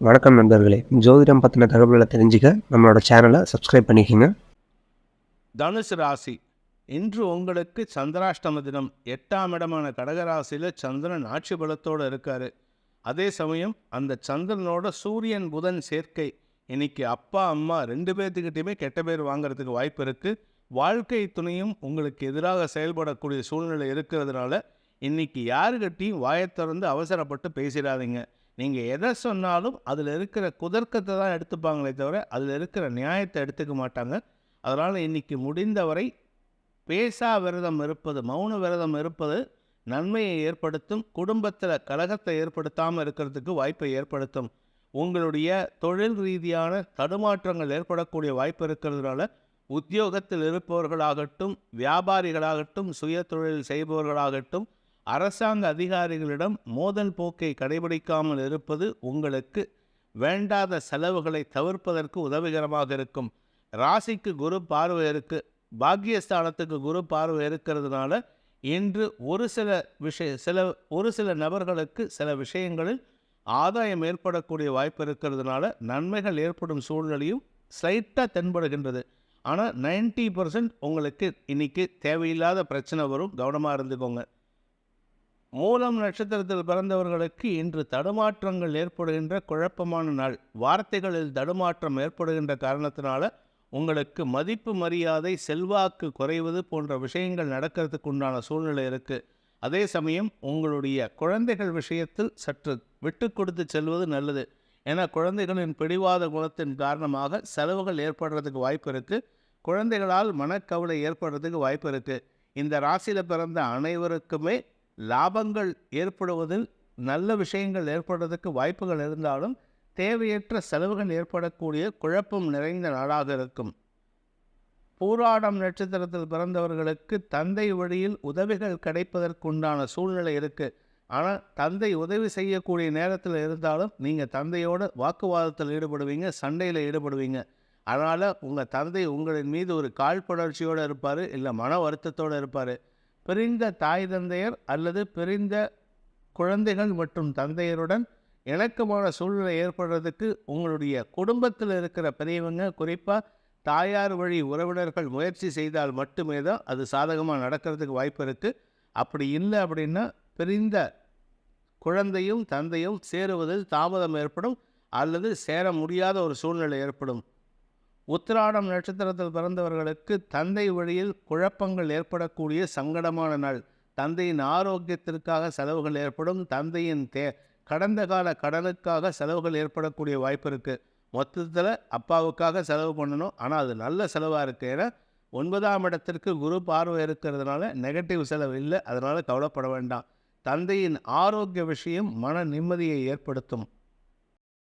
வணக்கம் நண்பர்களே. ஜோதிடம் பற்றின தகவல்களை தெரிஞ்சுக்க நம்மளோட சேனலை சப்ஸ்கிரைப் பண்ணிக்கோங்க. தனுசு ராசி. இன்று உங்களுக்கு சந்திராஷ்டம தினம். எட்டாம் இடமான கடகராசியில் சந்திரன் ஆட்சி பலத்தோடு இருக்கார். அதே சமயம் அந்த சந்திரனோட சூரியன் புதன் சேர்க்கை. இன்னைக்கு அப்பா அம்மா ரெண்டு பேர்த்துக்கிட்டையுமே கெட்ட பேர் வாங்குறதுக்கு வாய்ப்பு இருக்குது வாழ்க்கை துணையும் உங்களுக்கு எதிராக செயல்படக்கூடிய சூழ்நிலை இருக்கிறதுனால இன்னைக்கு யாருக்கிட்டையும் வாயை திறந்து அவசரப்பட்டு பேசிடாதீங்க. நீங்கள் எதை சொன்னாலும் அதில் இருக்கிற குதர்க்கத்தை தான் எடுத்துப்பாங்களே தவிர அதில் இருக்கிற நியாயத்தை எடுத்துக்க மாட்டாங்க. அதனால் இன்னைக்கு முடிந்தவரை பேசா விரதம் இருப்பது மௌன விரதம் இருப்பது நன்மையை ஏற்படுத்தும் குடும்பத்தில் கலகத்தை ஏற்படுத்தாமல் இருக்கிறதுக்கு வாய்ப்பை ஏற்படுத்தும். உங்களுடைய தொழில் ரீதியான தடுமாற்றங்கள் ஏற்படக்கூடிய வாய்ப்பு இருக்கிறதுனால உத்தியோகத்தில் இருப்பவர்களாகட்டும் வியாபாரிகளாகட்டும் சுய தொழில் செய்பவர்களாகட்டும் அரசாங்க அதிகாரிகளிடம் மோதல் போக்கை கடைபிடிக்காமல் இருப்பது உங்களுக்கு வேண்டாத செலவுகளை தவிர்ப்பதற்கு உதவிகரமாக இருக்கும். ராசிக்கு குரு பார்வை இருக்கு பாக்கியஸ்தானத்துக்கு குரு பார்வை இருக்கிறதுனால இன்று ஒரு சில விஷய சில ஒரு சில நபர்களுக்கு சில விஷயங்களில் ஆதாயம் ஏற்படக்கூடிய வாய்ப்பு இருக்கிறதுனால நன்மைகள் ஏற்படும் சூழ்நிலையும் ஸ்லைட்டாக தென்படுகின்றது. ஆனால் 90% பர்சன்ட் உங்களுக்கு இன்னைக்கு தேவையில்லாத பிரச்சனை வரும். கவனமாக இருந்துக்கோங்க. மூலம் நட்சத்திரத்தில் பிறந்தவர்களுக்கு இன்று தடுமாற்றங்கள் ஏற்படுகின்ற குழப்பமான நாள். வார்த்தைகளில் தடுமாற்றம் ஏற்படுகின்ற காரணத்தினால உங்களுக்கு மதிப்பு மரியாதை செல்வாக்கு குறைவது போன்ற விஷயங்கள் நடக்கிறதுக்கு உண்டான சூழ்நிலை இருக்குது அதே சமயம் உங்களுடைய குழந்தைகள் விஷயத்தில் சற்று விட்டு கொடுத்து செல்வது நல்லது. ஏன்னா குழந்தைகளின் பிடிவாத குணத்தின் காரணமாக செலவுகள் ஏற்படுறதுக்கு வாய்ப்பு இருக்குது குழந்தைகளால் மனக்கவலை ஏற்படுறதுக்கு வாய்ப்பு இருக்குது இந்த ராசியில் பிறந்த அனைவருக்குமே லாபங்கள் ஏற்படுவதில் நல்ல விஷயங்கள் ஏற்படுறதுக்கு வாய்ப்புகள் இருந்தாலும் தேவையற்ற செலவுகள் ஏற்படக்கூடிய குழப்பம் நிறைந்த நாடாக இருக்கும். பூராடம் நட்சத்திரத்தில் பிறந்தவர்களுக்கு தந்தை வழியில் உதவிகள் கிடைப்பதற்குண்டான சூழ்நிலை இருக்குது ஆனால் தந்தை உதவி செய்யக்கூடிய நேரத்தில் இருந்தாலும் நீங்கள் தந்தையோட வாக்குவாதத்தில் ஈடுபடுவீங்க சண்டையில் ஈடுபடுவீங்க. அதனால் உங்கள் தந்தை உங்களின் மீது ஒரு காழ்ப்புணர்ச்சியோடு இருப்பார் இல்லை மன வருத்தத்தோடு இருப்பார். பிரிந்த தாய் தந்தையர் அல்லது பிரிந்த குழந்தைகள் மற்றும் தந்தையருடன் இணக்கமான சூழ்நிலை ஏற்படுறதுக்கு உங்களுடைய குடும்பத்தில் இருக்கிற பெரியவங்க குறிப்பாக தாயார் வழி உறவினர்கள் முயற்சி செய்தால் மட்டுமே தான் அது சாதகமாக நடக்கிறதுக்கு வாய்ப்பு இருக்குது அப்படி இல்லை அப்படின்னா பிரிந்த குழந்தையும் தந்தையும் சேருவதில் தாமதம் ஏற்படும் அல்லது சேர முடியாத ஒரு சூழ்நிலை ஏற்படும். உத்திராடம் நட்சத்திரத்தில் பிறந்தவர்களுக்கு தந்தை வழியில் குழப்பங்கள் ஏற்படக்கூடிய சங்கடமான நாள். தந்தையின் ஆரோக்கியத்திற்காக செலவுகள் ஏற்படும் தந்தையின் தே கடந்த கால கடனுக்காக செலவுகள் ஏற்படக்கூடிய வாய்ப்பு இருக்குது மொத்தத்தில் அப்பாவுக்காக செலவு பண்ணணும். ஆனால் அது நல்ல செலவாக இருக்குது ஏன்னா ஒன்பதாம் இடத்திற்கு குரு பார்வை இருக்கிறதுனால நெகட்டிவ் செலவு இல்லை. அதனால் கவலைப்பட வேண்டாம். தந்தையின் ஆரோக்கிய விஷயம் மன நிம்மதியை ஏற்படுத்தும்.